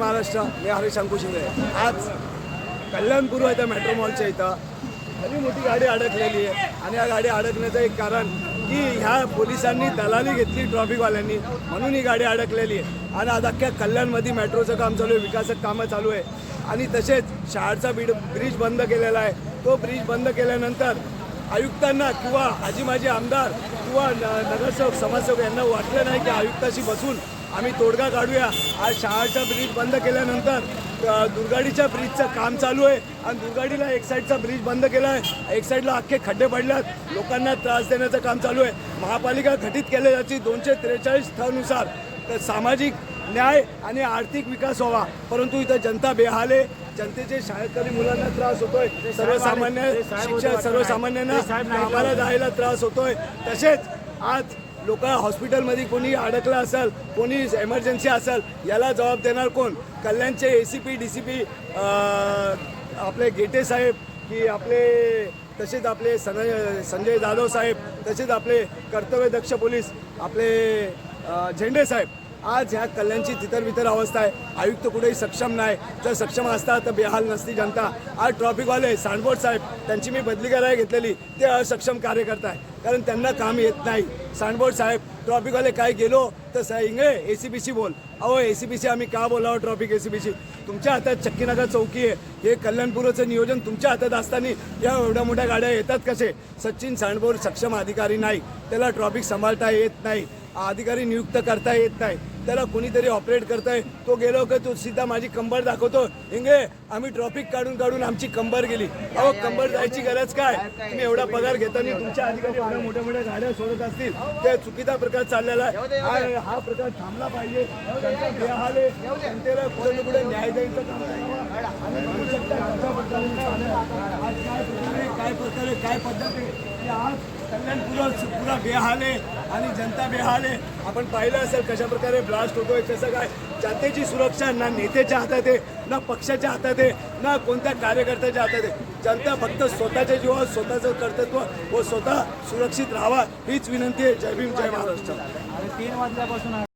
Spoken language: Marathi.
महाराष्ट्र मी हरीश अंकुश शिंदे. आज कल्याणपूर्व आहे त्या मेट्रो मॉलच्या इथं भली मोठी गाडी अडकलेली आहे. आणि या गाडी अडकण्याचं एक कारण की ह्या पोलिसांनी दलाली घेतली ट्रॉफिकवाल्यांनी म्हणून ही गाडी अडकलेली आहे. आणि आज अख्ख्या कल्याणमध्ये मेट्रोचं काम चालू आहे विकासक कामं चालू आहे. आणि तसेच शाळेचा बीड ब्रिज बंद केलेला आहे. तो ब्रिज बंद केल्यानंतर आयुक्तांना किंवा आजी माजी आमदार किंवा न- नगरसेवक समाजसेवक यांना वाटलं नाही की आयुक्ताशी बसून आम्ही तोडगा काढूया. आज शहाळचा ब्रिज बंद केल्यानंतर दुर्गाडीच्या ब्रिजचं काम चालू आहे. आणि दुर्गाडीला एक साईडचा ब्रिज बंद केला आहे. एक साईडला अख्खे खड्डे पडल्यात. लोकांना त्रास देण्याचं काम चालू आहे. महापालिका घटित केल्या जाते दोनशे त्रेचाळीसनुसार तर सामाजिक न्याय आणि आर्थिक विकास व्हावा. परंतु इथं जनता बेहाले जनतेचे शाळकरी मुलांना त्रास होतोय. सर्वसामान्य शिक्षक सर्वसामान्यांना कामाला जायला त्रास होतोय. तसेच आज लोक हॉस्पिटलमध्ये कोणी अडकलं असेल कोणी एमर्जन्सी असेल याला जबाब देणार कोण? कल्याणचे A C P D C P आपले गेटे साहेब की आपले तसेच आपले सनय संजय जाधव साहेब तसेच आपले कर्तव्यदक्ष पोलीस आपले झेंडे साहेब. आज ह्या कल्याणची तितर अवस्था आहे. आयुक्त कुठेही सक्षम नाही. जर सक्षम असता तर बेहाल नसती जनता. आज ट्रॉफिकवाले सांडबोट साहेब त्यांची मी बदली करायला घेतलेली. ते असक्षम कार्यकर्ता आहे. कारण त्यांना काम येत नाही. सांडबोट साहेब ट्रॉफिकवाले काय गेलो तर साहेब Ingale A C B C बोल. अहो ए सी बी सी आम्ही का बोलावं traffic A C B C तुमच्या हातात चक्कीनगर चौकी आहे. हे कल्याणपूरचं नियोजन तुमच्या हातात असताना या एवढ्या मोठ्या गाड्या येतात कसे? सचिन सांडबोर सक्षम अधिकारी नाही. त्याला ट्रॉफिक सांभाळता येत नाही. अधिकारी नियुक्त करता येत नाही. त्याला कोणीतरी ऑपरेट करताय. तो गेलो का तो सीधा माझी कंबर दाखवतो. हिंगे आम्ही ट्रॉफिक काढून काढून आमची कंबर गेली. अहो कंबर जायची गरज काय? तुम्ही एवढा पगार घेताना तुमच्या अधिकारी एवढ्या मोठ्या मोठ्या गाड्या सोडत असतील. त्या चुकीचा प्रकार चाललेला आहे. हा- प्रकार थांबला पाहिजे. जनतेला कुठे कुठे न्याय द्यायचं काम काय प्रकारे काय प्रकारे काय पद्धत की आज कल्याण पुरा पुरा बेहाल आहे आणि जनता बेहाल. आहे आपण पाहिलं असेल कशा प्रकारे ब्लास्ट होतोय कसं काय? जनतेची सुरक्षा ना नेत्याच्या हातात आहे ना पक्षाच्या हातात आहे ना कोणत्या कार्यकर्त्याच्या हातात आहे. जनता फक्त स्वतःच्या जीवावर स्वतःचं कर्तृत्व व स्वतः सुरक्षित राहावा हीच विनंती आहे. जय भीम जय महाराष्ट्र. आणि तीन वाजल्यापासून